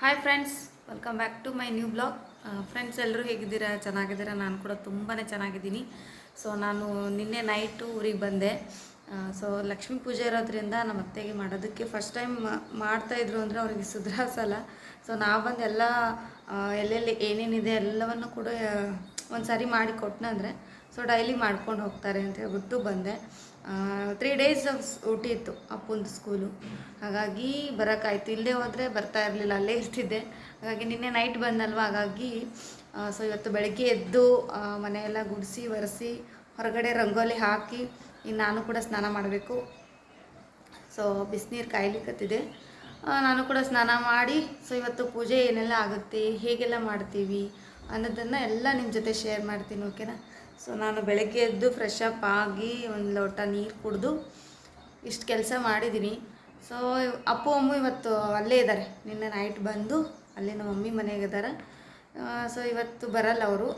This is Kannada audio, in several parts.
Hi friends welcome back to my new blog friends ಎಲ್ಲರೂ ಹೇಗಿದ್ದೀರಾ? ಚೆನ್ನಾಗಿದ್ದೀರಾ? ನಾನು ಕೂಡ ತುಂಬಾ ಚೆನ್ನಾಗಿದ್ದೀನಿ. ಸೊ ನಾನು ನಿನ್ನೆ ನೈಟು ಊರಿಗೆ ಬಂದೆ. ಸೊ ಲಕ್ಷ್ಮೀ ಪೂಜೆ ಇರೋದ್ರಿಂದ ನಮ್ಮ ಅತ್ತೆಗೆ ಮಾಡೋದಕ್ಕೆ ಫಸ್ಟ್ ಟೈಮ್ ಮಾಡ್ತಾಯಿದ್ರು ಅಂದರೆ ಅವ್ರಿಗೆ ಸುಧಾರಿಸಲ್ಲ. ಸೊ ನಾವು ಬಂದು ಎಲ್ಲ ಎಲ್ಲೆಲ್ಲಿ ಏನೇನಿದೆ ಎಲ್ಲವನ್ನು ಕೂಡ ಒಂದು ಸಾರಿ ಮಾಡಿ ಕೊಟ್ಟನಂದ್ರೆ ಸೊ ಡೈಲಿ ಮಾಡ್ಕೊಂಡು ಹೋಗ್ತಾರೆ ಅಂತ ಹೇಳ್ಬಿಟ್ಟು ಬಂದೆ. ತ್ರೀ ಡೇಸ್ ಊಟಿ ಇತ್ತು ಅಪ್ಪಂದು ಸ್ಕೂಲು ಹಾಗಾಗಿ ಬರೋಕ್ಕಾಯ್ತು ಇಲ್ಲದೆ ಹೋದರೆ ಬರ್ತಾ ಇರಲಿಲ್ಲ, ಅಲ್ಲೇ ಇರ್ತಿದ್ದೆ. ಹಾಗಾಗಿ ನಿನ್ನೆ ನೈಟ್ ಬಂದಲ್ವ? ಹಾಗಾಗಿ ಸೊ ಇವತ್ತು ಬೆಳಗ್ಗೆ ಎದ್ದು ಮನೆಯೆಲ್ಲ ಗುಡಿಸಿ, ಒರೆಸಿ, ಹೊರಗಡೆ ರಂಗೋಲಿ ಹಾಕಿ, ಇನ್ನು ನಾನು ಕೂಡ ಸ್ನಾನ ಮಾಡಬೇಕು. ಸೊ ಬಿಸಿನೀರು ಕಾಯ್ಲಿಕ್ಕತ್ತಿದೆ ನಾನು ಕೂಡ ಸ್ನಾನ ಮಾಡಿ ಸೊ ಇವತ್ತು ಪೂಜೆ ಏನೆಲ್ಲ ಆಗುತ್ತೆ, ಹೇಗೆಲ್ಲ ಮಾಡ್ತೀವಿ ಅನ್ನೋದನ್ನು ಎಲ್ಲ ನಿಮ್ಮ ಜೊತೆ ಶೇರ್ ಮಾಡ್ತೀನಿ ಓಕೆನಾ ಸೊ ನಾನು ಬೆಳಗ್ಗೆ ಎದ್ದು ಫ್ರೆಶ್ ಅಪ್ ಆಗಿ ಒಂದು ಲೋಟ ನೀರು ಕುಡಿದು ಇಷ್ಟು ಕೆಲಸ ಮಾಡಿದ್ದೀನಿ ಸೊ ಅಪ್ಪು, ಅಮ್ಮ ಇವತ್ತು ಅಲ್ಲೇ ಇದ್ದಾರೆ ನಿನ್ನೆ ನೈಟ್ ಬಂದು ಅಲ್ಲೇ ನಮ್ಮ ಮಮ್ಮಿ ಮನೆಗೆ ಇದ್ದಾರೆ ಸೊ ಇವತ್ತು ಬರಲ್ಲ ಅವರು.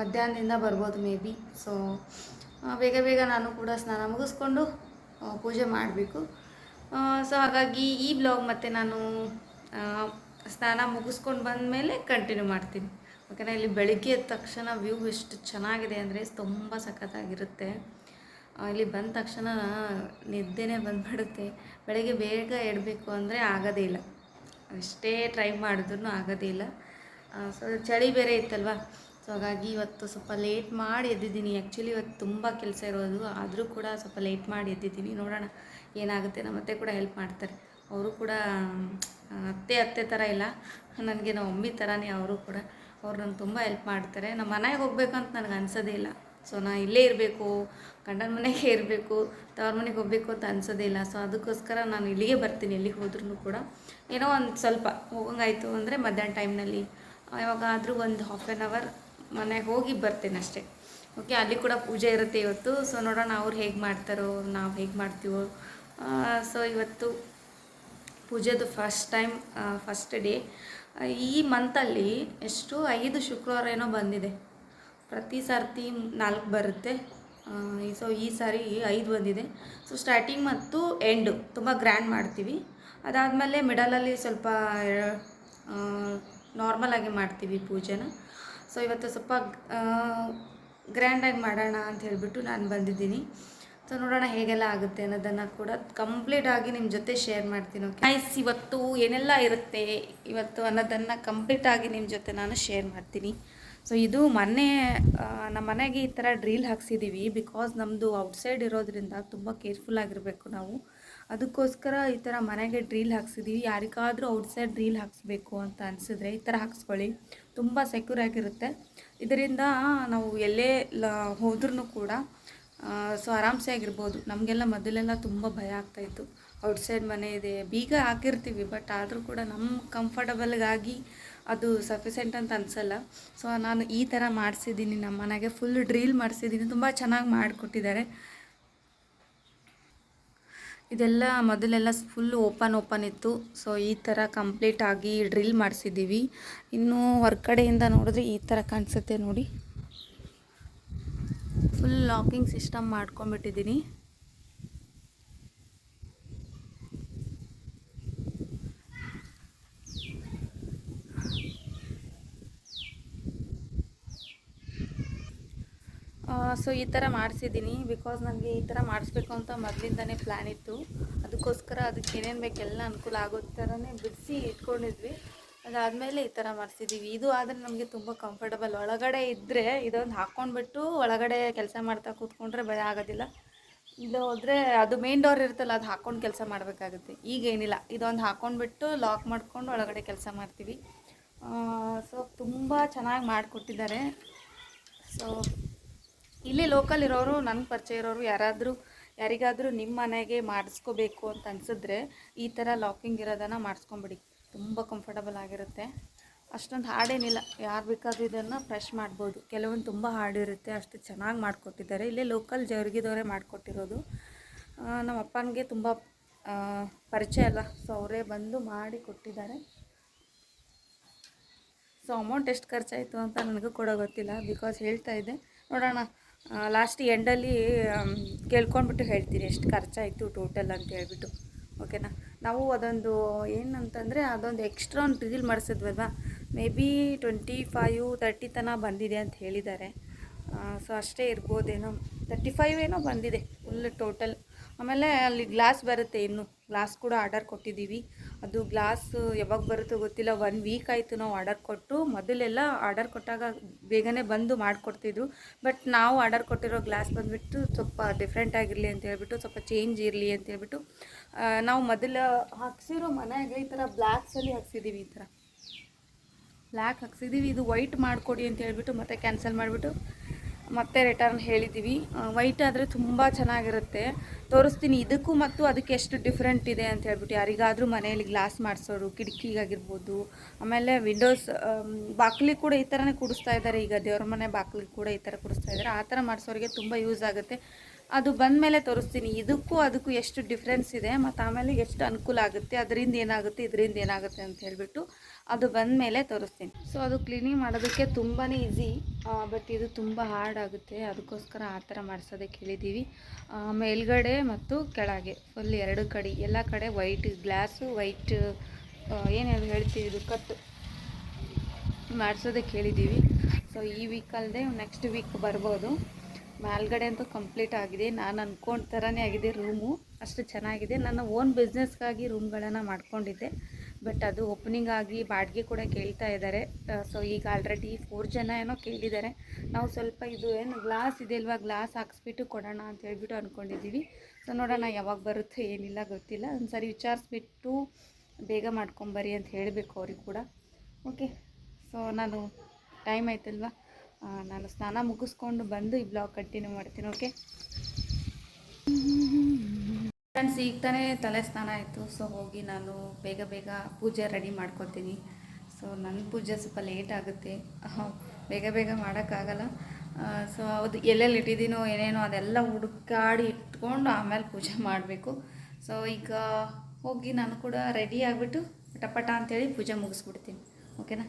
ಮಧ್ಯಾಹ್ನದಿಂದ ಬರ್ಬೋದು ಮೇ ಬಿ ಸೊ ಬೇಗ ಬೇಗ ನಾನು ಕೂಡ ಸ್ನಾನ ಮುಗಿಸ್ಕೊಂಡು ಪೂಜೆ ಮಾಡಬೇಕು. ಸೊ ಹಾಗಾಗಿ ಈ ಬ್ಲಾಗ್ ಮತ್ತು ನಾನು ಸ್ನಾನ ಮುಗಿಸ್ಕೊಂಡು ಬಂದ ಮೇಲೆ ಕಂಟಿನ್ಯೂ ಮಾಡ್ತೀನಿ. ಓಕೆನಾ ಇಲ್ಲಿ ಬೆಳಗ್ಗೆ ಎದ್ದ ತಕ್ಷಣ ವ್ಯೂ ಎಷ್ಟು ಚೆನ್ನಾಗಿದೆ ಅಂದರೆ ತುಂಬ ಸಖತ್ತಾಗಿರುತ್ತೆ. ಇಲ್ಲಿ ಬಂದ ತಕ್ಷಣ ನಿದ್ದೆನೇ ಬಂದ್ಬಿಡುತ್ತೆ. ಬೆಳಗ್ಗೆ ಬೇಗ ಎಡಬೇಕು ಅಂದರೆ ಆಗೋದೇ ಇಲ್ಲ. ಎಷ್ಟೇ ಟ್ರೈ ಮಾಡಿದ್ರೂ ಆಗೋದೇ ಇಲ್ಲ. ಸೊ ಚಳಿ ಬೇರೆ ಇತ್ತಲ್ವ? ಸೊ ಹಾಗಾಗಿ ಇವತ್ತು ಸ್ವಲ್ಪ ಲೇಟ್ ಮಾಡಿ ಎದ್ದಿದ್ದೀನಿ. ಆ್ಯಕ್ಚುಲಿ ಇವತ್ತು ತುಂಬ ಕೆಲಸ ಇರೋದು. ಆದರೂ ಕೂಡ ಸ್ವಲ್ಪ ಲೇಟ್ ಮಾಡಿ ಎದ್ದಿದ್ದೀನಿ. ನೋಡೋಣ ಏನಾಗುತ್ತೆ. ನಮ್ಮ ಅತ್ತೆ ಕೂಡ ಹೆಲ್ಪ್ ಮಾಡ್ತಾರೆ. ಅವರು ಕೂಡ ಅತ್ತೆ ಅತ್ತೆ ಥರ ಇಲ್ಲ. ನನಗೆ ನಮ್ಮ ಮಮ್ಮಿ ಥರನೇ ಅವರು ಕೂಡ. ಅವ್ರು ನಂಗೆ ತುಂಬ ಹೆಲ್ಪ್ ಮಾಡ್ತಾರೆ. ನಮ್ಮ ಮನೆಗೆ ಹೋಗ್ಬೇಕು ಅಂತ ನನಗೆ ಅನ್ಸೋದೇ ಇಲ್ಲ. ಸೊ ನಾ ಇಲ್ಲೇ ಇರಬೇಕು, ಗಂಡನ ಮನೆಗೆ ಇರಬೇಕು, ತವ್ರ ಮನೆಗೆ ಹೋಗಬೇಕು ಅಂತ ಅನ್ಸೋದೇ ಇಲ್ಲ. ಸೊ ಅದಕ್ಕೋಸ್ಕರ ನಾನು ಇಲ್ಲಿಗೆ ಬರ್ತೀನಿ, ಎಲ್ಲಿಗೆ ಹೋದ್ರೂ ಕೂಡ. ಏನೋ ಒಂದು ಸ್ವಲ್ಪ ಹೋಗಂಗಾಯಿತು ಅಂದರೆ ಮಧ್ಯಾಹ್ನ ಟೈಮ್ನಲ್ಲಿ ಯಾವಾಗಾದರೂ ಒಂದು ಹಾಫ್ ಆ್ಯನ್ ಅವರ್ ಮನೆಗೆ ಹೋಗಿ ಬರ್ತೇನೆ ಅಷ್ಟೇ. ಓಕೆ ಅಲ್ಲಿ ಕೂಡ ಪೂಜೆ ಇರುತ್ತೆ ಇವತ್ತು. ಸೊ ನೋಡೋಣ ಅವ್ರು ಹೇಗೆ ಮಾಡ್ತಾರೋ, ನಾವು ಹೇಗೆ ಮಾಡ್ತೀವೋ. ಸೊ ಇವತ್ತು ಪೂಜೆದು ಫಸ್ಟ್ ಟೈಮ್ ಫಸ್ಟ್ ಡೇ ಈ ಮಂತಲ್ಲಿ ಎಷ್ಟು? ಐದು ಶುಕ್ರವಾರ ಏನೋ ಬಂದಿದೆ. ಪ್ರತಿ ಸರ್ತಿ ನಾಲ್ಕು ಬರುತ್ತೆ. ಸೊ ಈ ಸಾರಿ ಐದು ಬಂದಿದೆ. ಸೊ ಸ್ಟಾರ್ಟಿಂಗ್ ಮತ್ತು ಎಂಡು ತುಂಬ ಗ್ರ್ಯಾಂಡ್ ಮಾಡ್ತೀವಿ. ಅದಾದಮೇಲೆ ಮಿಡಲಲ್ಲಿ ಸ್ವಲ್ಪ ನಾರ್ಮಲಾಗಿ ಮಾಡ್ತೀವಿ ಪೂಜೆನ. ಸೊ ಇವತ್ತು ಸ್ವಲ್ಪ ಗ್ರ್ಯಾಂಡಾಗಿ ಮಾಡೋಣ ಅಂತ ಹೇಳಿಬಿಟ್ಟು ನಾನು ಬಂದಿದ್ದೀನಿ. ಸೊ ನೋಡೋಣ ಹೇಗೆಲ್ಲ ಆಗುತ್ತೆ ಅನ್ನೋದನ್ನು ಕೂಡ ಕಂಪ್ಲೀಟ್ ಆಗಿ ನಿಮ್ಮ ಜೊತೆ ಶೇರ್ ಮಾಡ್ತೀನಿ ಓಕೆ ನೈಸ್ ಇವತ್ತು ಏನೆಲ್ಲ ಇರುತ್ತೆ ಇವತ್ತು ಅನ್ನೋದನ್ನು ಕಂಪ್ಲೀಟ್ ಆಗಿ ನಿಮ್ಮ ಜೊತೆ ನಾನು ಶೇರ್ ಮಾಡ್ತೀನಿ. ಸೊ ಇದು ಮೊನ್ನೆ ನಮ್ಮ ಮನೆಗೆ ಈ ಥರ ಡ್ರಿಲ್ ಹಾಕ್ಸಿದ್ದೀವಿ ಬಿಕಾಸ್ ನಮ್ಮದು ಔಟ್ಸೈಡ್ ಇರೋದ್ರಿಂದ ತುಂಬ ಕೇರ್ಫುಲ್ ಆಗಿರಬೇಕು ನಾವು. ಅದಕ್ಕೋಸ್ಕರ ಈ ಥರ ಮನೆಗೆ ಡ್ರಿಲ್ ಹಾಕ್ಸಿದ್ದೀವಿ ಯಾರಿಗಾದರೂ ಔಟ್ಸೈಡ್ ಡ್ರಿಲ್ ಹಾಕ್ಸ್ಬೇಕು ಅಂತ ಅನಿಸಿದ್ರೆ ಈ ಥರ ಹಾಕ್ಸ್ಕೊಳ್ಳಿ. ತುಂಬ ಸೆಕ್ಯೂರ್ ಆಗಿರುತ್ತೆ. ಇದರಿಂದ ನಾವು ಎಲ್ಲೇ ಹೋದ್ರೂ ಕೂಡ ಸೊ ಆರಾಮ್ಸೆ ಆಗಿರ್ಬೋದು. ನಮಗೆಲ್ಲ ಮೊದಲೆಲ್ಲ ತುಂಬ ಭಯ ಆಗ್ತಾಯಿತ್ತು ಔಟ್ಸೈಡ್ ಮನೆ ಇದೆ, ಬೀಗ ಹಾಕಿರ್ತೀವಿ ಬಟ್ ಆದರೂ ಕೂಡ ನಮ್ಮ ಕಂಫರ್ಟಬಲ್ಗಾಗಿ ಅದು ಸಫಿಸೆಂಟ್ ಅಂತ ಅನಿಸಲ್ಲ. ಸೊ ನಾನು ಈ ಥರ ಮಾಡಿಸಿದ್ದೀನಿ, ನಮ್ಮ ಮನೆಗೆ ಫುಲ್ ಡ್ರಿಲ್ ಮಾಡಿಸಿದ್ದೀನಿ, ತುಂಬ ಚೆನ್ನಾಗಿ ಮಾಡಿಕೊಟ್ಟಿದ್ದಾರೆ. ಇದೆಲ್ಲ ಮೊದಲೆಲ್ಲ ಫುಲ್ ಓಪನ್ ಓಪನ್ ಇತ್ತು. ಸೊ ಈ ಥರ ಕಂಪ್ಲೀಟಾಗಿ ಡ್ರಿಲ್ ಮಾಡಿಸಿದ್ದೀವಿ. ಇನ್ನು ಹೊರಗಡೆಯಿಂದ ನೋಡಿದ್ರೆ ಈ ಥರ ಕಾಣಿಸುತ್ತೆ ನೋಡಿ. ಫುಲ್ ಲಾಕಿಂಗ್ ಸಿಸ್ಟಮ್ ಮಾಡ್ಕೊಂಡ್ಬಿಟ್ಟಿದ್ದೀನಿ. ಸೊ ಈ ಥರ ಮಾಡಿಸಿದ್ದೀನಿ. ಬಿಕಾಸ್ ನನಗೆ ಈ ಥರ ಮಾಡಿಸ್ಬೇಕು ಅಂತ ಮೊದಲಿಂದನೇ ಪ್ಲ್ಯಾನ್ ಇತ್ತು. ಅದಕ್ಕೋಸ್ಕರ ಅದಕ್ಕೆ ಏನೇನು ಬೇಕೆಲ್ಲ ಅನುಕೂಲ ಆಗೋ ಥರನೇ ಬಿಡಿಸಿ ಇಟ್ಕೊಂಡಿದ್ವಿ. ಅದಾದಮೇಲೆ ಈ ಥರ ಮಾಡಿಸಿದ್ದೀವಿ ಇದು ಆದರೆ ನಮಗೆ ತುಂಬ ಕಂಫರ್ಟಬಲ್ ಒಳಗಡೆ ಇದ್ದರೆ ಇದೊಂದು ಹಾಕ್ಕೊಂಡ್ಬಿಟ್ಟು ಒಳಗಡೆ ಕೆಲಸ ಮಾಡ್ತಾ ಕೂತ್ಕೊಂಡ್ರೆ ಭಯ ಆಗೋದಿಲ್ಲ. ಇದು ಹೋದರೆ ಅದು ಮೇನ್ ಡೋರ್ ಇರುತ್ತಲ್ಲ, ಅದು ಹಾಕ್ಕೊಂಡು ಕೆಲಸ ಮಾಡಬೇಕಾಗುತ್ತೆ. ಈಗೇನಿಲ್ಲ ಇದೊಂದು ಹಾಕ್ಕೊಂಡ್ಬಿಟ್ಟು ಲಾಕ್ ಮಾಡ್ಕೊಂಡು ಒಳಗಡೆ ಕೆಲಸ ಮಾಡ್ತೀವಿ. ಸೊ ತುಂಬ ಚೆನ್ನಾಗಿ ಮಾಡಿಕೊಟ್ಟಿದ್ದಾರೆ. ಸೊ ಇಲ್ಲಿ ಲೋಕಲ್ ಇರೋರು, ನನಗೆ ಪರಿಚಯ ಇರೋರು ಯಾರಾದರೂ, ಯಾರಿಗಾದರೂ ನಿಮ್ಮ ಮನೆಗೆ ಮಾಡಿಸ್ಕೋಬೇಕು ಅಂತ ಅನಿಸಿದ್ರೆ ಈ ಥರ ಲಾಕಿಂಗ್ ಇರೋದನ್ನು ಮಾಡಿಸ್ಕೊಂಬಿಡಿ. ತುಂಬ ಕಂಫರ್ಟಬಲ್ ಆಗಿರುತ್ತೆ. ಅಷ್ಟೊಂದು ಹಾಡೇನಿಲ್ಲ. ಯಾರು ಬೇಕಾದ್ರೂ ಇದನ್ನು ಫ್ರೆಶ್ ಮಾಡ್ಬೋದು. ಕೆಲವೊಂದು ತುಂಬ ಹಾಡಿರುತ್ತೆ. ಅಷ್ಟು ಚೆನ್ನಾಗಿ ಮಾಡಿಕೊಟ್ಟಿದ್ದಾರೆ. ಇಲ್ಲೇ ಲೋಕಲ್ ಜರ್ಗಿದವರೇ ಮಾಡಿಕೊಟ್ಟಿರೋದು. ನಮ್ಮ ಅಪ್ಪನಿಗೆ ತುಂಬ ಪರಿಚಯ ಅಲ್ಲ. ಸೊ ಅವರೇ ಬಂದು ಮಾಡಿ ಕೊಟ್ಟಿದ್ದಾರೆ. ಸೊ ಅಮೌಂಟ್ ಎಷ್ಟು ಖರ್ಚಾಯಿತು ಅಂತ ನನಗೂ ಕೂಡ ಗೊತ್ತಿಲ್ಲ. ಬಿಕಾಸ್ ಹೇಳ್ತಾ ಇದ್ದೆ. ನೋಡೋಣ. ಲಾಸ್ಟ್ ಎಂಡಲ್ಲಿ ಕೇಳ್ಕೊಂಡ್ಬಿಟ್ಟು ಹೇಳ್ತೀನಿ ಎಷ್ಟು ಖರ್ಚಾಯಿತು ಟೋಟಲ್ ಅಂತ ಹೇಳ್ಬಿಟ್ಟು. ಓಕೆನಾ ನಾವು ಅದೊಂದು ಏನಂತಂದರೆ ಅದೊಂದು ಎಕ್ಸ್ಟ್ರಾ ಒಂದು ರೀಲ್ ಮಾಡಿಸಿದ್ವಲ್ವ? Maybe twenty five thirty ತನಕ ಬಂದಿದೆ ಅಂತ ಹೇಳಿದ್ದಾರೆ. ಸೊ ಅಷ್ಟೇ ಇರ್ಬೋದೇನೋ. ತರ್ಟಿ ಫೈವ್ ಏನೋ ಬಂದಿದೆ ಫುಲ್ ಟೋಟಲ್ ಆಮೇಲೆ ಅಲ್ಲಿ ಗ್ಲಾಸ್ ಬರುತ್ತೆ ಇನ್ನು. ಗ್ಲಾಸ್ ಕೂಡ ಆರ್ಡರ್ ಕೊಟ್ಟಿದ್ದೀವಿ. ಅದು ಗ್ಲಾಸ್ ಯಾವಾಗ ಬರುತ್ತೋ ಗೊತ್ತಿಲ್ಲ. ಒನ್ ವೀಕ್ ಆಯಿತು ನಾವು ಆರ್ಡರ್ ಕೊಟ್ಟು, ಮೊದಲೆಲ್ಲ ಆರ್ಡರ್ ಕೊಟ್ಟಾಗ ಬೇಗನೆ ಬಂದು ಮಾಡಿಕೊಡ್ತಿದ್ರು. ಬಟ್ ನಾವು ಆರ್ಡರ್ ಕೊಟ್ಟಿರೋ ಗ್ಲಾಸ್ ಬಂದುಬಿಟ್ಟು ಸ್ವಲ್ಪ ಡಿಫ್ರೆಂಟ್ ಆಗಿರಲಿ ಅಂತ ಹೇಳ್ಬಿಟ್ಟು, ಸ್ವಲ್ಪ ಚೇಂಜ್ ಇರಲಿ ಅಂತ ಹೇಳ್ಬಿಟ್ಟು ನಾವು ಮೊದಲು ಹಾಕ್ಸಿರೋ ಮನೆಯಾಗೆ ಈ ಥರ ಬ್ಲ್ಯಾಕ್ಸಲ್ಲಿ ಹಾಕ್ಸಿದ್ದೀವಿ ಈ ಥರ. ಬ್ಲ್ಯಾಕ್ ಹಾಕ್ಸಿದ್ದೀವಿ. ಇದು ವೈಟ್ ಮಾಡಿಕೊಡಿ ಅಂತ ಹೇಳ್ಬಿಟ್ಟು ಮತ್ತೆ ಕ್ಯಾನ್ಸಲ್ ಮಾಡಿಬಿಟ್ಟು ಮತ್ತೆ ರಿಟರ್ನ್ ಹೇಳಿದ್ದೀವಿ ವೈಟ್ ಆದರೆ ತುಂಬ ಚೆನ್ನಾಗಿರುತ್ತೆ. ತೋರಿಸ್ತೀನಿ. ಇದಕ್ಕೂ ಮತ್ತು ಅದಕ್ಕೆ ಎಷ್ಟು ಡಿಫ್ರೆಂಟ್ ಇದೆ ಅಂತ ಹೇಳ್ಬಿಟ್ಟು ಯಾರಿಗಾದರೂ ಮನೆಯಲ್ಲಿ ಗ್ಲಾಸ್ ಮಾಡಿಸೋರು, ಕಿಟಕಿಗಾಗಿರ್ಬೋದು, ಆಮೇಲೆ ವಿಂಡೋಸ್ ಬಾಕ್ಲಿ ಕೂಡ ಈ ಥರನೇ ಕುಡಿಸ್ತಾ ಇದ್ದಾರೆ ಈಗ ದೇವ್ರ ಮನೆ ಬಾಕ್ಲಿ ಕೂಡ ಈ ಥರ ಕುಡಿಸ್ತಾ ಇದ್ದಾರೆ ಆ ಥರ ಮಾಡಿಸೋರಿಗೆ ತುಂಬ ಯೂಸ್ ಆಗುತ್ತೆ. ಅದು ಬಂದ ಮೇಲೆ ತೋರಿಸ್ತೀನಿ. ಇದಕ್ಕೂ ಅದಕ್ಕೂ ಎಷ್ಟು ಡಿಫ್ರೆನ್ಸ್ ಇದೆ, ಮತ್ತು ಆಮೇಲೆ ಎಷ್ಟು ಅನುಕೂಲ ಆಗುತ್ತೆ, ಅದರಿಂದ ಏನಾಗುತ್ತೆ, ಇದರಿಂದ ಏನಾಗುತ್ತೆ ಅಂತ ಹೇಳ್ಬಿಟ್ಟು ಅದು ಬಂದ ಮೇಲೆ ತೋರಿಸ್ತೀನಿ. ಸೊ ಅದು ಕ್ಲೀನಿಂಗ್ ಮಾಡೋದಕ್ಕೆ ತುಂಬಾ ಈಸಿ ಬಟ್ ಇದು ತುಂಬ ಹಾರ್ಡ್ ಆಗುತ್ತೆ. ಅದಕ್ಕೋಸ್ಕರ ಆ ಥರ ಮಾಡಿಸೋದಕ್ಕೆ ಹೇಳಿದ್ದೀವಿ ಮೇಲ್ಗಡೆ ಮತ್ತು ಕೆಳಗೆ ಫುಲ್ ಎರಡು ಕಡೆ, ಎಲ್ಲ ಕಡೆ ವೈಟ್ ಗ್ಲಾಸು ವೈಟ್ ಏನೇನು ಹೇಳ್ತೀವಿ ಇದು ಕಟ್ಟು ಮಾಡಿಸೋದಕ್ಕೆ ಹೇಳಿದ್ದೀವಿ ಸೊ ಈ ವೀಕ್ ಅಲ್ಲದೆ ನೆಕ್ಸ್ಟ್ ವೀಕ್ ಬರ್ಬೋದು. ಮೇಲ್ಗಡೆ ಅಂತೂ ಕಂಪ್ಲೀಟ್ ಆಗಿದೆ. ನಾನು ಅಂದ್ಕೊಂಡ ಥರನೇ ಆಗಿದೆ ರೂಮು ಅಷ್ಟು ಚೆನ್ನಾಗಿದೆ. ನನ್ನ ಓನ್ ಬಿಸ್ನೆಸ್ಗಾಗಿ ರೂಮ್ಗಳನ್ನು ಮಾಡ್ಕೊಂಡಿದ್ದೆ. ಬಟ್ ಅದು ಓಪನಿಂಗ್ ಆಗಿ ಬಾಡಿಗೆ ಕೂಡ ಕೇಳ್ತಾ ಇದ್ದಾರೆ ಸೊ ಈಗ ಆಲ್ರೆಡಿ ಫೋರ್ ಜನ ಏನೋ ಕೇಳಿದ್ದಾರೆ ನಾವು ಸ್ವಲ್ಪ ಇದು ಏನು ಗ್ಲಾಸ್ ಇದೆ ಅಲ್ವಾ ಗ್ಲಾಸ್ ಹಾಕ್ಸ್ಬಿಟ್ಟು ಕೊಡೋಣ ಅಂತ ಹೇಳ್ಬಿಟ್ಟು ಅಂದ್ಕೊಂಡಿದ್ದೀವಿ ಸೊ ನೋಡೋಣ ಯಾವಾಗ ಬರುತ್ತೆ, ಏನಿಲ್ಲ ಗೊತ್ತಿಲ್ಲ. ಒಂದು ಸರಿ ವಿಚಾರಿಸ್ಬಿಟ್ಟು ಬೇಗ ಮಾಡ್ಕೊಂಬರಿ ಅಂತ ಹೇಳಬೇಕು ಅವ್ರಿಗೆ ಕೂಡ. ಓಕೆ ಸೊ ನಾನು ಟೈಮ್ ಆಯ್ತಲ್ವಾ? ನಾನು ಸ್ನಾನ ಮುಗಿಸ್ಕೊಂಡು ಬಂದು ಈ ಬ್ಲಾಗ್ ಕಂಟಿನ್ಯೂ ಮಾಡ್ತೀನಿ ಓಕೆ ಫ್ರೆಂಡ್ಸ್ ಈಗ ತಾನೇ ತಲೆ ಸ್ನಾನ ಆಯಿತು ಸೊ ಹೋಗಿ ನಾನು ಬೇಗ ಬೇಗ ಪೂಜೆ ರೆಡಿ ಮಾಡ್ಕೊತೀನಿ. ಸೊ ನನ್ನ ಪೂಜೆ ಸ್ವಲ್ಪ ಲೇಟ್ ಆಗುತ್ತೆ. ಬೇಗ ಬೇಗ ಮಾಡೋಕ್ಕಾಗಲ್ಲ. ಸೊ ಅದು ಎಲ್ಲೆಲ್ಲಿ ಇಟ್ಟಿದ್ದೀನೋ ಏನೇನೋ ಅದೆಲ್ಲ ಹುಡುಕಾಡಿ ಇಟ್ಕೊಂಡು ಆಮೇಲೆ ಪೂಜೆ ಮಾಡಬೇಕು. ಸೊ ಈಗ ಹೋಗಿ ನಾನು ಕೂಡ ರೆಡಿ ಆಗಿಬಿಟ್ಟು ಪಟಪಟ ಅಂತೇಳಿ ಪೂಜೆ ಮುಗಿಸ್ಬಿಡ್ತೀನಿ. ಓಕೆನಾ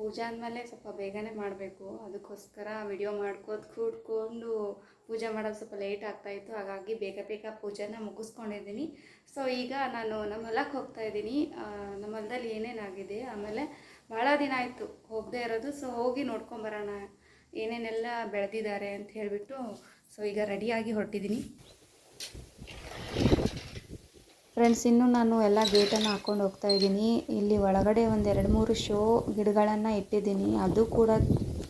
ಪೂಜೆ ಆದಮೇಲೆ ಸ್ವಲ್ಪ ಬೇಗನೆ ಮಾಡಬೇಕು. ಅದಕ್ಕೋಸ್ಕರ ವಿಡಿಯೋ ಮಾಡ್ಕೋತ ಕೂಡ್ಕೊಂಡು ಪೂಜೆ ಮಾಡೋದು ಸ್ವಲ್ಪ ಲೇಟ್ ಆಗ್ತಾಯಿತ್ತು ಹಾಗಾಗಿ ಬೇಗ ಬೇಗ ಪೂಜೆನ ಮುಗಿಸ್ಕೊಂಡಿದ್ದೀನಿ. ಸೊ ಈಗ ನಾನು ನಮ್ಮ ಹೊಲಕ್ಕೆ ಹೋಗ್ತಾ ಇದ್ದೀನಿ. ನಮ್ಮ ಹೊಲದಲ್ಲಿ ಏನೇನಾಗಿದೆ ಆಮೇಲೆ ಭಾಳ ದಿನ ಆಯಿತು ಹೋಗದೇ ಇರೋದು. ಸೊ ಹೋಗಿ ನೋಡ್ಕೊಂಬರೋಣ ಏನೇನೆಲ್ಲ ಬೆಳೆದಿದ್ದಾರೆ ಅಂತ ಹೇಳಿಬಿಟ್ಟು ಸೊ ಈಗ ರೆಡಿಯಾಗಿ ಹೊರಟಿದ್ದೀನಿ. ಫ್ರೆಂಡ್ಸ್ ಇನ್ನು ನಾನು ಎಲ್ಲ ಗೇಟನ್ನು ಹಾಕ್ಕೊಂಡು ಹೋಗ್ತಾ ಇದ್ದೀನಿ. ಇಲ್ಲಿ ಒಳಗಡೆ ಒಂದು ಎರಡು ಮೂರು ಶೋ ಗಿಡಗಳನ್ನು ಇಟ್ಟಿದ್ದೀನಿ. ಅದು ಕೂಡ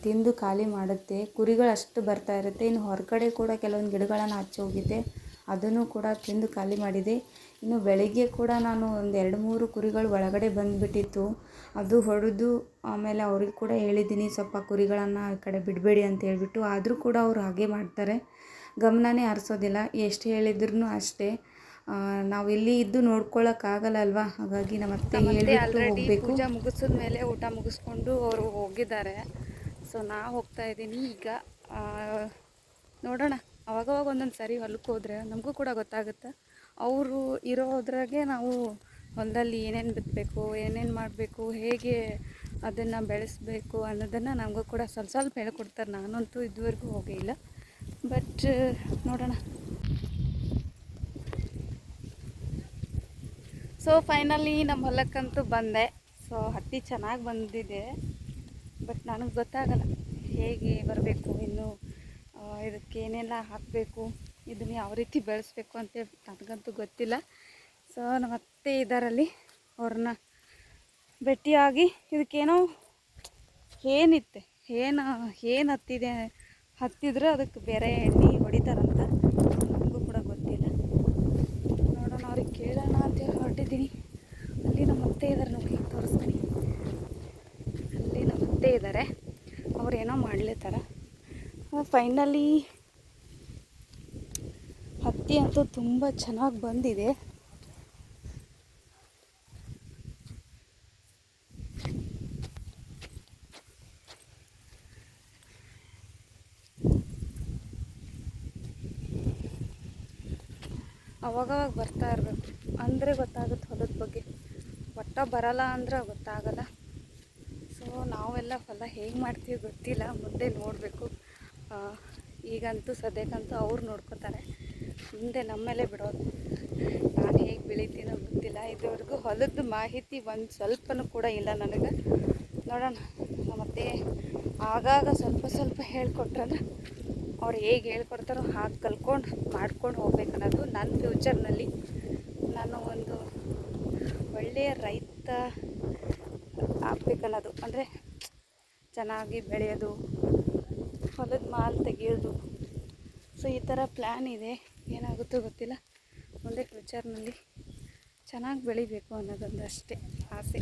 ತಿಂದು ಖಾಲಿ ಮಾಡುತ್ತೆ. ಕುರಿಗಳು ಅಷ್ಟು ಬರ್ತಾ ಇರುತ್ತೆ. ಇನ್ನು ಹೊರಗಡೆ ಕೂಡ ಕೆಲವೊಂದು ಗಿಡಗಳನ್ನು ಹಚ್ಚಿ ಹೋಗಿದ್ದೆ ಅದನ್ನು ಕೂಡ ತಿಂದು ಖಾಲಿ ಮಾಡಿದೆ. ಇನ್ನು ಬೆಳಿಗ್ಗೆ ಕೂಡ ನಾನು ಒಂದು ಎರಡು ಮೂರು ಕುರಿಗಳು ಒಳಗಡೆ ಬಂದುಬಿಟ್ಟಿತ್ತು. ಅದು ಹೊಡೆದು ಆಮೇಲೆ ಅವ್ರಿಗೆ ಕೂಡ ಹೇಳಿದ್ದೀನಿ ಸ್ವಲ್ಪ ಕುರಿಗಳನ್ನು ಈ ಕಡೆ ಬಿಡಬೇಡಿ ಅಂತ ಹೇಳಿಬಿಟ್ಟು. ಆದರೂ ಕೂಡ ಅವರು ಹಾಗೆ ಮಾಡ್ತಾರೆ. ಗಮನನೇ ಹರಿಸೋದಿಲ್ಲ. ಎಷ್ಟು ಹೇಳಿದ್ರು ಅಷ್ಟೇ. ಆ, ನಾವು ಇಲ್ಲಿ ಇದ್ದು ನೋಡ್ಕೊಳಕ್ಕಾಗಲ್ಲ ಅಲ್ವಾ? ಹಾಗಾಗಿ ನಮ್ಮ ಅತ್ತೆ ಹೇಳ್ಬಿಟ್ಟು ಹೋಗಬೇಕು. ಪೂಜೆ ಮುಗಿಸಿದ ಮೇಲೆ ಊಟ ಮುಗಿಸ್ಕೊಂಡು ಅವರು ಹೋಗಿದ್ದಾರೆ. ಸೊ ನಾ ಹೋಗ್ತಾ ಇದ್ದೀನಿ ಈಗ. ನೋಡೋಣ. ಅವಾಗವಾಗ ಒಂದೊಂದು ಸರಿ ಹೊಲಕ್ಕೆ ಹೋದರೆ ನಮಗೂ ಕೂಡ ಗೊತ್ತಾಗುತ್ತೆ. ಅವರು ಇರೋದ್ರಾಗೆ ನಾವು ಹೊಲದಲ್ಲಿ ಏನೇನು ಬಿತ್ತಬೇಕು ಏನೇನು ಮಾಡಬೇಕು ಹೇಗೆ ಅದನ್ನು ಬೆಳೆಸಬೇಕು ಅನ್ನೋದನ್ನು ನಮಗೂ ಕೂಡ ಸ್ವಲ್ಪ ಸ್ವಲ್ಪ ಹೇಳ್ಕೊಡ್ತಾರೆ. ನಾನಂತೂ ಇದುವರೆಗೂ ಹೋಗೇ ಇಲ್ಲ. ಬಟ್ ನೋಡೋಣ. ಸೊ ಫೈನಲಿ ನಮ್ಮ ಹೊಲಕ್ಕಂತೂ ಬಂದೆ. ಸೊ ಹತ್ತಿ ಚೆನ್ನಾಗಿ ಬಂದಿದೆ. ಬಟ್ ನನಗೆ ಗೊತ್ತಾಗಲ್ಲ ಹೇಗೆ ಬರಬೇಕು, ಇನ್ನು ಇದಕ್ಕೆ ಏನೆಲ್ಲ ಹಾಕಬೇಕು, ಇದನ್ನು ಯಾವ ರೀತಿ ಬೆಳೆಸ್ಬೇಕು ಅಂತೇಳಿ ನನಗಂತೂ ಗೊತ್ತಿಲ್ಲ. ಸೊ ನಮ್ಮ ಅತ್ತೆ ಇದರಲ್ಲಿ ಅವ್ರನ್ನ ಭೇಟಿಯಾಗಿ ಇದಕ್ಕೇನೋ ಏನಿತ್ತೆ, ಏನು ಏನು ಹತ್ತಿದೆ, ಹತ್ತಿದ್ರೆ ಅದಕ್ಕೆ ಬೇರೆ ಎಣ್ಣೆ ಹೊಡಿತಾರಂತ ನನಗೂ ಕೂಡ ಗೊತ್ತಿಲ್ಲ ನೋಡೋಣ ಅವ್ರಿಗೆ ಕೇಳೋಣ ಹೊರಟಿದ್ದೀನಿ ಅಲ್ಲಿ ನಮ್ಮ ಅತ್ತೆ ಇದ್ದಾರೆ ನೋಡಿ, ತೋರಿಸ್ತೀನಿ. ಅಲ್ಲಿ ನಮ್ಮ ಅತ್ತೆ ಇದ್ದಾರೆ ಏನೋ ಮಾಡ್ಲತ್ತಾರ ಫೈನಲಿ ಹತ್ತಿ ಅಂತೂ ತುಂಬ ಚೆನ್ನಾಗಿ ಬಂದಿದೆ ಅವಾಗವಾಗ ಬರ್ತಾ ಇರಬೇಕು ಅಂದರೆ ಗೊತ್ತಾಗುತ್ತೆ ಹೊಲದ ಬಗ್ಗೆ. ಒಟ್ಟು ಬರಲ್ಲ ಅಂದ್ರೆ ಗೊತ್ತಾಗಲ್ಲ. ಸೊ ನಾವೆಲ್ಲ ಹೊಲ ಹೇಗೆ ಮಾಡ್ತೀವಿ ಗೊತ್ತಿಲ್ಲ. ಮುಂದೆ ನೋಡಬೇಕು. ಈಗಂತೂ ಸದ್ಯಕ್ಕಂತೂ ಅವ್ರು ನೋಡ್ಕೋತಾರೆ. ಮುಂದೆ ನಮ್ಮ ಮೇಲೆ ಬಿಡೋದು. ನಾನು ಹೇಗೆ ಬೆಳಿತೀನೋ ಗೊತ್ತಿಲ್ಲ. ಇದುವರೆಗೂ ಹೊಲದ ಮಾಹಿತಿ ಒಂದು ಸ್ವಲ್ಪನೂ ಕೂಡ ಇಲ್ಲ ನನಗೆ. ನೋಡೋಣ. ಮತ್ತು ಆಗಾಗ ಸ್ವಲ್ಪ ಸ್ವಲ್ಪ ಹೇಳ್ಕೊಟ್ರಂದ್ರೆ ಅವ್ರು ಹೇಗೆ ಹೇಳ್ಕೊಡ್ತಾರೋ ಹಾಗೆ ಕಲ್ಕೊಂಡು ಮಾಡ್ಕೊಂಡು ಹೋಗ್ಬೇಕನ್ನೋದು ನನ್ನ ಫ್ಯೂಚರ್ನಲ್ಲಿ ನಾನು ಒಂದು ಒಳ್ಳೆಯ ರೈತ ಅದು. ಅಂದರೆ ಚೆನ್ನಾಗಿ ಬೆಳೆಯೋದು, ಹೊಲದ ಮಾಲು ತೆಗೆಯೋದು. ಸೊ ಈ ಥರ ಪ್ಲ್ಯಾನ್ ಇದೆ. ಏನಾಗುತ್ತೋ ಗೊತ್ತಿಲ್ಲ. ಮುಂದೆ ಫ್ಯೂಚರ್ನಲ್ಲಿ ಚೆನ್ನಾಗಿ ಬೆಳಿಬೇಕು ಅನ್ನೋದೊಂದು ಅಷ್ಟೇ ಆಸೆ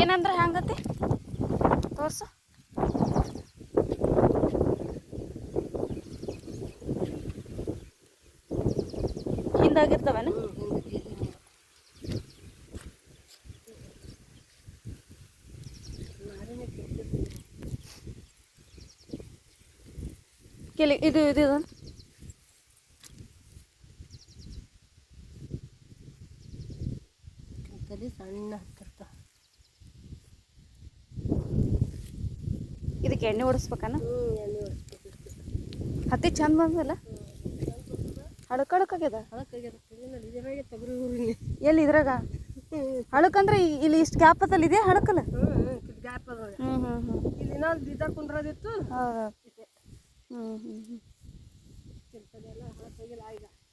ಏನಂದ್ರೆ ಹೆಂಗತಿ ತೋರ್ಸು ಹಿಂದಾಗಿರ್ತವೇನು? ಕೆಲಿ ಇದು ಇದು ಸಣ್ಣ ಹತ್ತಿರ್ತಾವ ಇದಕ್ಕೆ ಎಣ್ಣೆ ಹೊಡಿಸ್ಬೇಕು ಹತ್ತಿ ಚಂದ ಬಂದಲ್ಲ ಹಳಕಳಕಾಗ್ಯದ ಎಲ್ಲಿ ಇದ್ರಾಗ? ಹಳಕಂದ್ರೆ ಇಲ್ಲಿ ಇಷ್ಟು ಗ್ಯಾಪದಲ್ಲಿ ಇದೆ ಹಳಕಲ್ಲ ಹ್ಞೂ ಹ್ಞೂ ಗ್ಯಾಪ್ ಹ್ಞೂ ಇಲ್ಲಿ ಇನ್ನೊಂದು ಬೀಜ ಕುಂದ್ರದಿತ್ತು ಹ್ಞೂ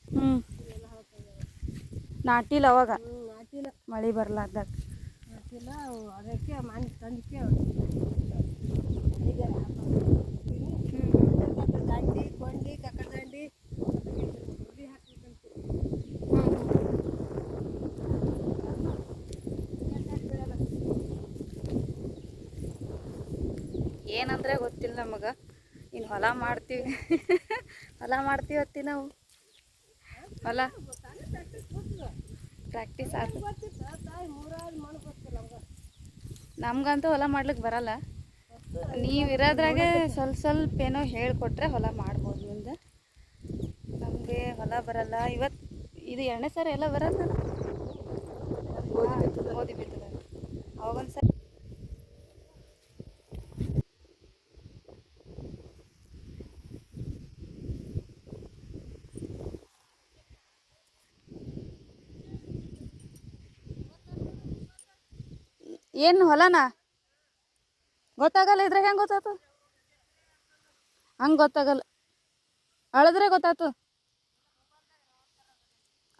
ಹ್ಞೂ ನಾಟಿಲ್ಲ ಅವಾಗ? ಮಳೆ ಬರ್ಲಾರ್ದಾಗ. ನಾಟಿಲ್ಲ ಅದಕ್ಕೆ ಮಾನಿ ತಂದಕ್ಕೆ ಈಗ ದಂಡಿ ಕೊಂಡಿ ಕಕ್ಕ ದಂಡಿ ಉರಿ ಹಾಕ್ಬೇಕಂತ ಏನಂದ್ರೆ ಗೊತ್ತಿಲ್ಲ ನಮಗೆ. ಇನ್ನು ಹೊಲ ಮಾಡ್ತೀವಿ. ಹೊಲ ಮಾಡ್ತೀವಿ ಹೊತ್ತಿ ನಾವು. ಹೊಲ. ಪ್ರಾಕ್ಟೀಸ್ ನಮ್ಗೆ ನಮ್ಗಂತೂ ಹೊಲ ಮಾಡ್ಲಿಕ್ಕೆ ಬರಲ್ಲ. ನೀವು ಇರೋದ್ರಾಗೆ ಸ್ವಲ್ಪ ಸ್ವಲ್ಪ ಏನೋ ಹೇಳ್ಕೊಟ್ರೆ ಹೊಲ ಮಾಡ್ಬೋದು ಮುಂದೆ. ನಮಗೆ ಹೊಲ ಬರಲ್ಲ. ಇವತ್ತು ಇದು ಎರಡನೇ ಸಾರಿ ಎಲ್ಲ ಬರಲ್ಲ? ಓದಿ ಬಿದ್ದದ ಅವಾಗೊಂದು ಸರಿ ಏನು ಹೊಲನಾ? ಗೊತ್ತಾಗಲ್ಲ ಇದ್ರಾಗ ಹೆಂಗೆ ಗೊತ್ತಾಯ್ತು ಹಂಗೆ ಗೊತ್ತಾಗಲ್ಲ. ಅಳದ್ರೆ ಗೊತ್ತಾಯ್ತು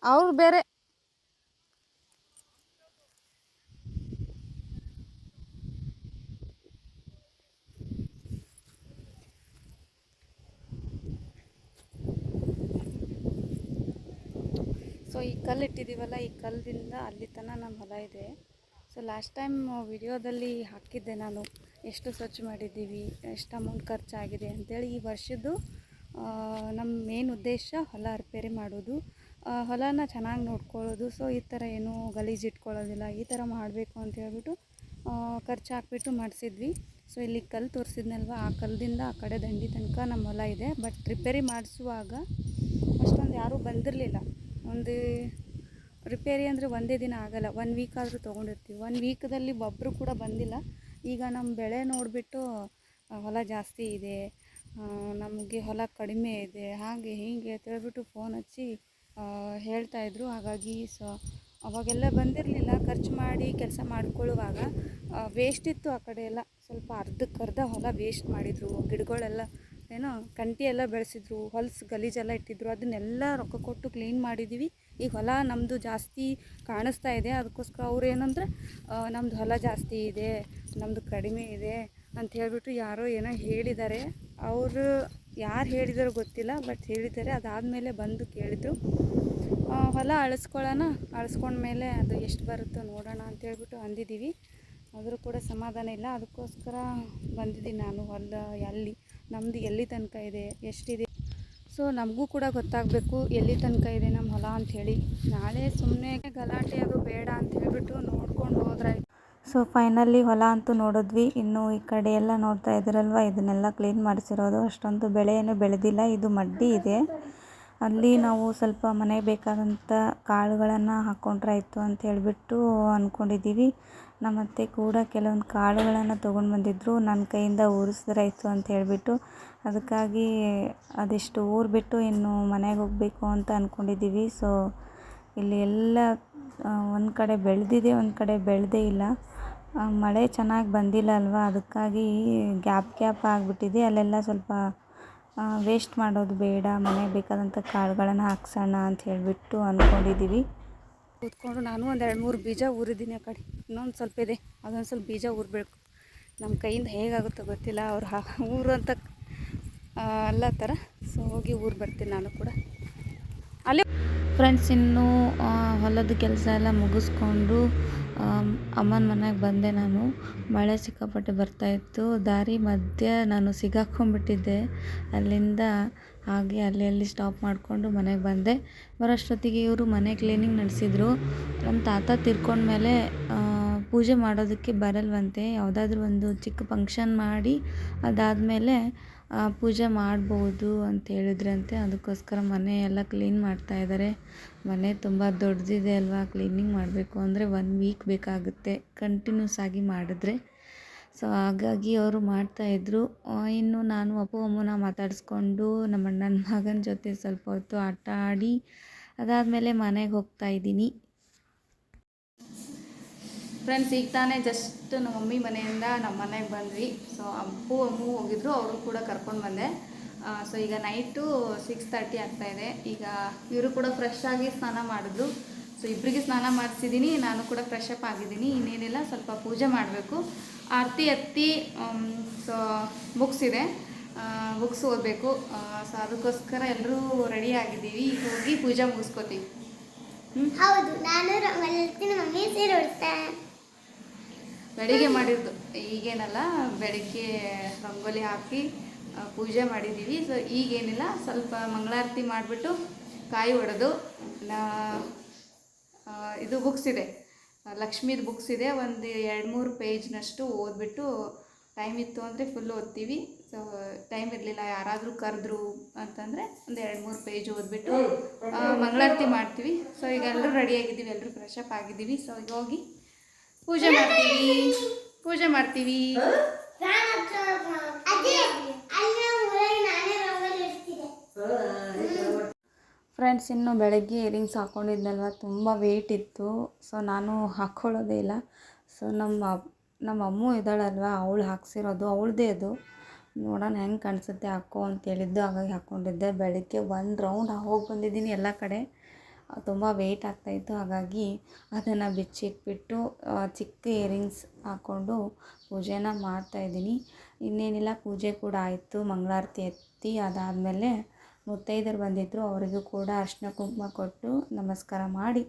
ಅವ್ರು ಬೇರೆ. ಸೊ ಈ ಕಲ್ಲು ಇಟ್ಟಿದ್ದೀವಲ್ಲ ಈ ಕಲ್ಲದಿಂದ ಅಲ್ಲಿ ತನಕ ನಮ್ಮ ಹೊಲ ಇದೆ. ಸೊ ಲಾಸ್ಟ್ ಟೈಮ್ ವಿಡಿಯೋದಲ್ಲಿ ಹಾಕಿದ್ದೆ ನಾನು, ಎಷ್ಟು ಸ್ವಚ್ಛ ಮಾಡಿದ್ದೀವಿ, ಎಷ್ಟು ಅಮೌಂಟ್ ಖರ್ಚಾಗಿದೆ ಅಂತೇಳಿ ಈ ವರ್ಷದ್ದು ನಮ್ಮ ಮೇನ್ ಉದ್ದೇಶ ಹೊಲ ರಿಪೇರಿ ಮಾಡೋದು. ಹೊಲನ ಚೆನ್ನಾಗಿ ನೋಡ್ಕೊಳ್ಳೋದು ಸೊ ಈ ಥರ ಏನೂ ಗಲೀಜು ಇಟ್ಕೊಳ್ಳೋದಿಲ್ಲ, ಈ ಥರ ಮಾಡಬೇಕು ಅಂತ ಹೇಳ್ಬಿಟ್ಟು ಖರ್ಚು ಹಾಕ್ಬಿಟ್ಟು ಮಾಡಿಸಿದ್ವಿ. ಸೊ ಇಲ್ಲಿ ಕಲ್ಲು ತೋರಿಸಿದ್ನಲ್ವ, ಆ ಕಲ್ಲದಿಂದ ಆ ಕಡೆ ದಂಡಿ ತನಕ ನಮ್ಮ ಹೊಲ ಇದೆ. ಬಟ್ ರಿಪೇರಿ ಮಾಡಿಸುವಾಗ ಅಷ್ಟೊಂದು ಯಾರೂ ಬಂದಿರಲಿಲ್ಲ. ಒಂದು ರಿಪೇರಿ ಅಂದರೆ ಒಂದೇ ದಿನ ಆಗಲ್ಲ ಒನ್ ವೀಕ್ ಆದರೂ ತೊಗೊಂಡಿರ್ತೀವಿ. ಒನ್ ವೀಕ್ದಲ್ಲಿ ಒಬ್ಬರು ಕೂಡ ಬಂದಿಲ್ಲ. ಈಗ ನಮ್ಮ ಬೆಳೆ ನೋಡಿಬಿಟ್ಟು ಹೊಲ ಜಾಸ್ತಿ ಇದೆ ನಮಗೆ ಹೊಲ ಕಡಿಮೆ ಇದೆ, ಹಾಗೆ ಹೀಗೆ ಅಂತ ಹೇಳ್ಬಿಟ್ಟು ಫೋನ್ ಹಚ್ಚಿ ಹೇಳ್ತಾಯಿದ್ರು ಹಾಗಾಗಿ ಸೊ, ಅವಾಗೆಲ್ಲ ಬಂದಿರಲಿಲ್ಲ. ಖರ್ಚು ಮಾಡಿ ಕೆಲಸ ಮಾಡ್ಕೊಳ್ಳುವಾಗ ವೇಸ್ಟ್ ಇತ್ತು ಆ ಕಡೆ ಎಲ್ಲ. ಸ್ವಲ್ಪ ಅರ್ಧಕ್ಕರ್ಧ ಹೊಲ ವೇಸ್ಟ್ ಮಾಡಿದರು. ಗಿಡಗಳೆಲ್ಲ, ಏನೋ ಕಂಟಿ ಎಲ್ಲ ಬೆಳೆಸಿದ್ರು. ಹೊಲ್ಸು ಗಲೀಜೆಲ್ಲ ಇಟ್ಟಿದ್ರು. ಅದನ್ನೆಲ್ಲ ರೊಕ್ಕ ಕೊಟ್ಟು ಕ್ಲೀನ್ ಮಾಡಿದ್ದೀವಿ ಈಗ ಹೊಲ ನಮ್ಮದು ಜಾಸ್ತಿ ಕಾಣಿಸ್ತಾ ಇದೆ. ಅದಕ್ಕೋಸ್ಕರ ಅವ್ರು ಏನಂದ್ರೆ ನಮ್ಮದು ಹೊಲ ಜಾಸ್ತಿ ಇದೆ ನಮ್ಮದು ಕಡಿಮೆ ಇದೆ ಅಂತ ಹೇಳಿಬಿಟ್ಟು ಯಾರೋ ಏನೋ ಹೇಳಿದ್ದಾರೆ. ಅವರು ಯಾರು ಹೇಳಿದಾರೋ ಗೊತ್ತಿಲ್ಲ, ಬಟ್ ಹೇಳಿದ್ದಾರೆ. ಅದಾದಮೇಲೆ ಬಂದು ಕೇಳಿದರು. ಹೊಲ ಅಳಿಸ್ಕೊಳ್ಳೋಣ, ಅಳಿಸ್ಕೊಂಡ್ಮೇಲೆ ಅದು ಎಷ್ಟು ಬರುತ್ತೋ ನೋಡೋಣ ಅಂತ ಹೇಳ್ಬಿಟ್ಟು ಅಂದಿದ್ದೀವಿ. ಆದರೂ ಕೂಡ ಸಮಾಧಾನ ಇಲ್ಲ. ಅದಕ್ಕೋಸ್ಕರ ಬಂದಿದ್ದೀನಿ ನಾನು ಹೊಲ, ಎಲ್ಲಿ ನಮ್ಮದು ಎಲ್ಲಿ ತನಕ ಇದೆ, ಎಷ್ಟಿದೆ ಸೊ ನಮಗೂ ಕೂಡ ಗೊತ್ತಾಗಬೇಕು, ಎಲ್ಲಿ ತನಕ ಇದೆ ನಮ್ಮ ಹೊಲ ಅಂಥೇಳಿ. ನಾಳೆ ಸುಮ್ಮನೆ ಗಲಾಟೆ ಅದು ಬೇಡ ಅಂತ ಹೇಳಿಬಿಟ್ಟು ನೋಡ್ಕೊಂಡು ಹೋದ್ರೆ ಸೊ ಫೈನಲಿ ಹೊಲ ಅಂತೂ ನೋಡಿದ್ವಿ. ಇನ್ನು ಈ ಕಡೆ ಎಲ್ಲ ನೋಡ್ತಾ ಇದ್ದೀರಲ್ವ? ಇದನ್ನೆಲ್ಲ ಕ್ಲೀನ್ ಮಾಡಿಸಿರೋದು. ಅಷ್ಟೊಂದು ಬೆಳೆ ಬೆಳೆದಿಲ್ಲ. ಇದು ಮಡ್ಡಿ ಇದೆ. ಅಲ್ಲಿ ನಾವು ಸ್ವಲ್ಪ ಮನೆಗೆ ಬೇಕಾದಂಥ ಕಾಳುಗಳನ್ನು ಹಾಕ್ಕೊಂಡ್ರೆ ಆಯಿತು ಅಂತ ಹೇಳಿಬಿಟ್ಟು ಅಂದ್ಕೊಂಡಿದ್ದೀವಿ. ನಮ್ಮ ಅತ್ತೆ ಕೂಡ ಕೆಲವೊಂದು ಕಾಳುಗಳನ್ನು ತೊಗೊಂಡು ಬಂದಿದ್ದರು ನನ್ನ ಕೈಯಿಂದ ಊರಿಸಿದ್ರೆ ಆಯಿತು ಅಂತ ಹೇಳಿಬಿಟ್ಟು, ಅದಕ್ಕಾಗಿ ಅದೆಷ್ಟು ಊರಿಬಿಟ್ಟು ಇನ್ನು ಮನೆಗೆ ಹೋಗಬೇಕು ಅಂತ ಅಂದ್ಕೊಂಡಿದ್ದೀವಿ ಸೊ ಇಲ್ಲಿ ಎಲ್ಲ ಒಂದು ಕಡೆ ಬೆಳೆದಿದೆ, ಒಂದು ಕಡೆ ಬೆಳೆದೇ ಇಲ್ಲ. ಮಳೆ ಚೆನ್ನಾಗಿ ಬಂದಿಲ್ಲ ಅಲ್ವಾ? ಅದಕ್ಕಾಗಿ ಗ್ಯಾಪ್ ಗ್ಯಾಪ್ ಆಗಿಬಿಟ್ಟಿದೆ. ಅಲ್ಲೆಲ್ಲ ಸ್ವಲ್ಪ ವೇಸ್ಟ್ ಮಾಡೋದು ಬೇಡ, ಮನೆಗೆ ಬೇಕಾದಂಥ ಕಾಳುಗಳನ್ನು ಹಾಕ್ಸೋಣ ಅಂತ ಹೇಳಿಬಿಟ್ಟು ಅಂದ್ಕೊಂಡಿದ್ದೀವಿ ಕೂತ್ಕೊಂಡು ನಾನು ಒಂದು ಎರಡು ಮೂರು ಬೀಜ ಊರಿದ್ದೀನಿ ಆ ಕಡೆ. ಇನ್ನೊಂದು ಸ್ವಲ್ಪ ಇದೆ. ಅದೊಂದು ಸ್ವಲ್ಪ ಬೀಜ ಊರಬೇಕು. ನಮ್ಮ ಕೈಯಿಂದ ಹೇಗಾಗುತ್ತೋ ಗೊತ್ತಿಲ್ಲ. ಅವ್ರು ಹಾ, ಊರು ಅಂತ ಅಲ್ಲ ಥರ. ಸೊ ಹೋಗಿ ಊರು ಬರ್ತೀನಿ ನಾನು ಕೂಡ. ಅಲ್ಲಿ ಫ್ರೆಂಡ್ಸ್ ಇನ್ನು ಹೊಲದ ಕೆಲಸ ಎಲ್ಲ ಮುಗಿಸ್ಕೊಂಡು ಅಮ್ಮನ ಮನೆಗೆ ಬಂದೆ ನಾನು. ಮಳೆ ಸಿಕ್ಕಾಪಟ್ಟೆ ಬರ್ತಾಯಿತ್ತು ದಾರಿ ಮಧ್ಯೆ ನಾನು ಸಿಗಾಕೊಂಡ್ಬಿಟ್ಟಿದ್ದೆ. ಅಲ್ಲಿಂದ ಹಾಗೆ ಅಲ್ಲಿ ಅಲ್ಲಿ ಸ್ಟಾಪ್ ಮಾಡಿಕೊಂಡು ಮನೆಗೆ ಬಂದೆ. ಬರೋಷ್ಟೊತ್ತಿಗೆ ಇವರು ಮನೆ ಕ್ಲೀನಿಂಗ್ ನಡೆಸಿದ್ರು. ನಮ್ಮ ತಾತ ತೀರ್ಕೊಂಡ್ಮೇಲೆ ಪೂಜೆ ಮಾಡೋದಕ್ಕೆ ಬರಲ್ವಂತೆ. ಯಾವುದಾದ್ರೂ ಒಂದು ಚಿಕ್ಕ ಫಂಕ್ಷನ್ ಮಾಡಿ ಅದಾದಮೇಲೆ ಪೂಜೆ ಮಾಡ್ಬೋದು ಅಂತ ಹೇಳಿದ್ರಂತೆ. ಅದಕ್ಕೋಸ್ಕರ ಮನೆ ಎಲ್ಲ ಕ್ಲೀನ್ ಮಾಡ್ತಾ ಇದ್ದಾರೆ ಮನೆ ತುಂಬ ದೊಡ್ಡದಿದೆ ಅಲ್ವಾ? ಕ್ಲೀನಿಂಗ್ ಮಾಡಬೇಕು ಅಂದರೆ ಒನ್ ವೀಕ್ ಬೇಕಾಗುತ್ತೆ ಕಂಟಿನ್ಯೂಸ್ ಆಗಿ ಮಾಡಿದ್ರೆ. ಸೊ ಹಾಗಾಗಿ ಅವರು ಮಾಡ್ತಾಯಿದ್ರು ಇನ್ನು ನಾನು ಅಪ್ಪು ಅಮ್ಮನ ಮಾತಾಡಿಸ್ಕೊಂಡು ನಮ್ಮ ಅಣ್ಣನ ಮಗನ ಜೊತೆ ಸ್ವಲ್ಪ ಹೊತ್ತು ಆಟ ಆಡಿ ಅದಾದಮೇಲೆ ಮನೆಗೆ ಹೋಗ್ತಾ ಇದ್ದೀನಿ. ಫ್ರೆಂಡ್ಸ್ ಈಗ ತಾನೇ ಜಸ್ಟ್ ನಮ್ಮ ಮಮ್ಮಿ ಮನೆಯಿಂದ ನಮ್ಮ ಮನೆಗೆ ಬಂದ್ವಿ. ಸೊ ಅಪ್ಪು, ಅಮ್ಮು ಹೋಗಿದ್ರು, ಅವರು ಕೂಡ ಕರ್ಕೊಂಡು ಬಂದೆ. ಸೊ ಈಗ ನೈಟು ಸಿಕ್ಸ್ ತರ್ಟಿ ಆಗ್ತಾಯಿದೆ ಈಗ ಇವರು ಕೂಡ ಫ್ರೆಶ್ ಆಗಿ ಸ್ನಾನ ಮಾಡಿದ್ರು. ಸೊ ಇಬ್ಬರಿಗೆ ಸ್ನಾನ ಮಾಡಿಸಿದ್ದೀನಿ, ನಾನು ಕೂಡ ಫ್ರೆಶ್ ಅಪ್ ಆಗಿದ್ದೀನಿ. ಇನ್ನೇನಿಲ್ಲ, ಸ್ವಲ್ಪ ಪೂಜೆ ಮಾಡಬೇಕು. ಆರತಿ ಎತ್ತಿ ಸೊ ಬುಕ್ಸ್ ಇದೆ. ಬುಕ್ಸ್ ಓದಬೇಕು. ಸೊ ಅದಕ್ಕೋಸ್ಕರ ಎಲ್ಲರೂ ರೆಡಿ ಆಗಿದ್ದೀವಿ. ಈಗ ಹೋಗಿ ಪೂಜೆ ಮುಗಿಸ್ಕೋತೀವಿ. ಹೌದು, ನಾನು ಮಮ್ಮಿ ಸೀರೆ ಬೆಳಿಗ್ಗೆ ಮಾಡಿದ್ದು. ಈಗೇನಲ್ಲ, ಬೆಳಗ್ಗೆ ರಂಗೋಲಿ ಹಾಕಿ ಪೂಜೆ ಮಾಡಿದ್ದೀವಿ. ಸೊ ಈಗೇನಿಲ್ಲ, ಸ್ವಲ್ಪ ಮಂಗಳಾರತಿ ಮಾಡಿಬಿಟ್ಟು ಕಾಯಿ ಹೊಡೆದು ನಾ- ಇದು ಬುಕ್ಸ್ ಇದೆ. ಲಕ್ಷ್ಮೀದು ಬುಕ್ಸ್ ಇದೆ. ಒಂದು ಎರಡು ಮೂರು ಪೇಜ್ನಷ್ಟು ಓದ್ಬಿಟ್ಟು ಟೈಮ್ ಇತ್ತು ಅಂದರೆ ಫುಲ್ ಓದ್ತೀವಿ. ಸೊ ಟೈಮ್ ಇರಲಿಲ್ಲ. ಯಾರಾದರೂ ಕರೆದ್ರು ಅಂತಂದರೆ ಒಂದು ಎರಡು ಮೂರು ಪೇಜ್ ಓದ್ಬಿಟ್ಟು ಮಂಗಳಾರತಿ ಮಾಡ್ತೀವಿ. ಸೊ ಈಗ ಎಲ್ಲರೂ ರೆಡಿಯಾಗಿದ್ದೀವಿ ಎಲ್ಲರೂ ಫ್ರೆಶ್ ಅಪ್ ಆಗಿದ್ದೀವಿ. ಸೊ ಈಗ ಹೋಗಿ ಪೂಜೆ ಮಾಡ್ತೀವಿ. ಪೂಜೆ ಮಾಡ್ತೀವಿ. ಅದೇ ಅಲ್ಲಿ ಊರಲ್ಲಿ ನಾನೇ ರಂಗೋಲಿ ಇಡ್ತಿದ್ದೆ ಫ್ರೆಂಡ್ಸ್ ಇನ್ನು ಬೆಳಗ್ಗೆ ಇಯರಿಂಗ್ಸ್ ಹಾಕ್ಕೊಂಡಿದ್ನಲ್ವ ತುಂಬ ವೆಯ್ಟ್ ಇತ್ತು. ಸೊ ನಾನು ಹಾಕ್ಕೊಳ್ಳೋದೇ ಇಲ್ಲ. ಸೊ ನಮ್ಮ ನಮ್ಮ ಅಮ್ಮ ಇದ್ದಾಳಲ್ವ? ಅವಳು ಹಾಕ್ಸಿರೋದು ಅವಳದೇ ಅದು. ನೋಡೋಣ ಹೆಂಗೆ ಕಾಣಿಸುತ್ತೆ ಹಾಕೋ ಅಂತ ಹೇಳಿದ್ದು ಹಾಗಾಗಿ ಹಾಕ್ಕೊಂಡಿದ್ದೆ ಬೆಳಗ್ಗೆ ಒಂದು ರೌಂಡ್ ಹೋಗಿ ಬಂದಿದ್ದೀನಿ ಎಲ್ಲ ಕಡೆ. ತುಂಬ ವೆಯ್ಟ್ ಆಗ್ತಾಯಿತ್ತು ಹಾಗಾಗಿ ಅದನ್ನು ಬಿಚ್ಚಿಟ್ಬಿಟ್ಟು ಚಿಕ್ಕ ಇಯರಿಂಗ್ಸ್ ಹಾಕ್ಕೊಂಡು ಪೂಜೆನ ಮಾಡ್ತಾಯಿದ್ದೀನಿ ಇನ್ನೇನಿಲ್ಲ, ಪೂಜೆ ಕೂಡ ಆಯಿತು. ಮಂಗಳಾರತಿ ಎತ್ತಿ ಅದಾದಮೇಲೆ ಮುತ್ತೈದರು ಬಂದಿದ್ದರು ಅವರಿಗೂ ಕೂಡ ಅರಿಶಿನ ಕುಂಕುಮ ಕೊಟ್ಟು ನಮಸ್ಕಾರ ಮಾಡಿ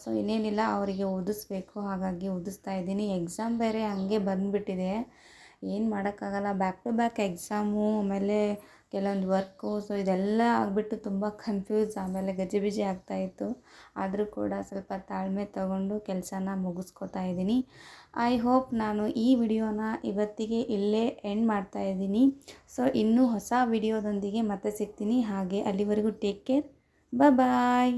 ಸೊ ಇನ್ನೇನಿಲ್ಲ, ಅವರಿಗೆ ಓದಿಸ್ಬೇಕು. ಹಾಗಾಗಿ ಓದಿಸ್ತಾ ಇದ್ದೀನಿ. ಎಕ್ಸಾಮ್ ಬೇರೆ ಹಂಗೆ ಬಂದುಬಿಟ್ಟಿದೆ. ಏನು ಮಾಡೋಕ್ಕಾಗಲ್ಲ. ಬ್ಯಾಕ್ ಟು ಬ್ಯಾಕ್ ಎಕ್ಸಾಮು ಆಮೇಲೆ ಕೆಲವೊಂದು ವರ್ಕು ಸೊ ಇದೆಲ್ಲ ಆಗಿಬಿಟ್ಟು ತುಂಬ ಕನ್ಫ್ಯೂಸ್ ಆಮೇಲೆ ಗಜಿಬಿಜಿ ಆಗ್ತಾಯಿತ್ತು ಆದರೂ ಕೂಡ ಸ್ವಲ್ಪ ತಾಳ್ಮೆ ತಗೊಂಡು ಕೆಲಸನ ಮುಗಿಸ್ಕೊತಾ ಇದ್ದೀನಿ. ಐ ಹೋಪ್ ನಾನು ಈ ವಿಡಿಯೋನ ಇವತ್ತಿಗೆ ಇಲ್ಲೇ ಎಂಡ್ ಮಾಡ್ತಾ ಇದ್ದೀನಿ. ಸೊ ಇನ್ನೂ ಹೊಸ ವಿಡಿಯೋದೊಂದಿಗೆ ಮತ್ತೆ ಸಿಗ್ತೀನಿ. ಹಾಗೆ ಅಲ್ಲಿವರೆಗೂ ಟೇಕ್ ಕೇರ್ ಬಾಯ್